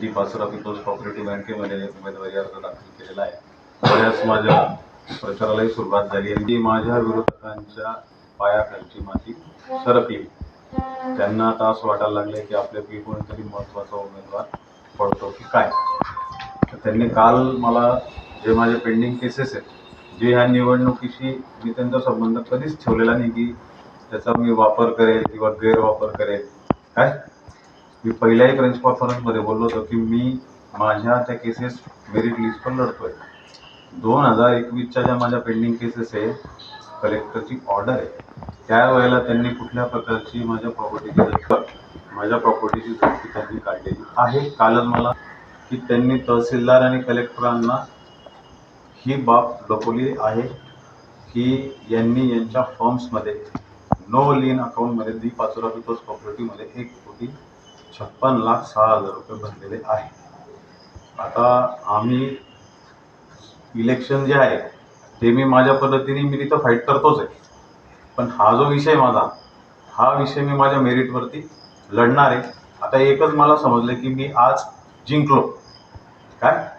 D Pachora people's cooperative बँकेमध्ये उमेदवारी अर्ज दाखल केलेला आहे. बऱ्याच माझ्या प्रचारालाही सुरुवात झाली आणि माझ्या विरोधकांच्या पायाखालची माती सरकली त्यांना आता असं वाटायला लागले की आपल्यापैकी कोणीतरी महत्त्वाचा उमेदवार पडतो की काय? तर त्यांनी काल मला जे माझे पेंडिंग केसेस आहेत जे ह्या निवडणुकीशी मी त्यांचा संबंध कधीच ठेवलेला नाही की त्याचा मी वापर करेल किंवा गैरवापर करेल. काय? मी पहिल्याही प्रेस कॉन्फरन्समध्ये बोललो होतो की मी माझ्या त्या केसेस मेरिट लिस्टवर लढतोय. दोन हजार एकवीसच्या ज्या माझ्या पेंडिंग केसेस आहे कलेक्टरची ऑर्डर आहे त्यावेळेला त्यांनी कुठल्या प्रकारची माझ्या प्रॉपर्टीची माझ्या प्रॉपर्टीची झटपी त्यांनी काढलेली आहे. कालच मला की त्यांनी तहसीलदार आणि कलेक्टरांना ही बाब लपवली आहे की यांनी यांच्या फॉर्म्समध्ये नो लीन अकाउंटमध्ये दी पाचोरा पीपल्स कॉपरेटिव्हमध्ये एक कोटी छप्पन लाख सहा हजार रुपये भरलेले आहे. आता आम्ही इलेक्शन जे आहे ते मी माझ्या पद्धतीने मी तिथं फाईट करतोच आहे. पण हा जो विषय माझा हा विषय मी माझ्या मेरिटवरती लढणार आहे. आता एकच मला समजलं की मी आज जिंकलो. काय?